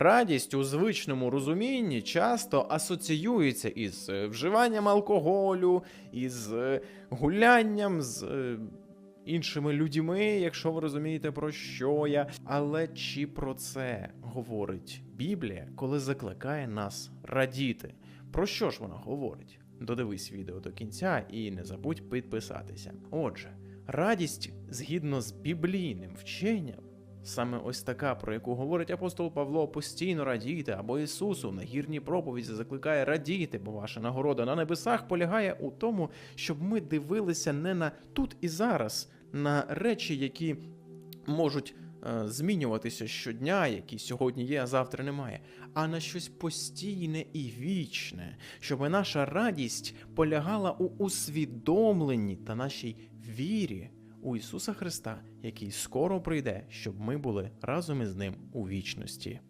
Радість у звичному розумінні часто асоціюється із е, вживанням алкоголю, із е, гулянням з е, іншими людьми, якщо ви розумієте про що я. Але чи про це говорить Біблія, коли закликає нас радіти? Про що ж вона говорить? Додивись відео до кінця і не забудь підписатися. Отже, радість згідно з біблійним вченням. Саме ось така, про яку говорить апостол Павло, постійно радійте, або Ісусу на гірній проповіді закликає радіти, бо ваша нагорода на небесах полягає у тому, щоб ми дивилися не на тут і зараз, на речі, які можуть е, змінюватися щодня, які сьогодні є, а завтра немає, а на щось постійне і вічне, щоб наша радість полягала у усвідомленні та нашій вірі у Ісуса Христа, який скоро прийде, щоб ми були разом із ним у вічності.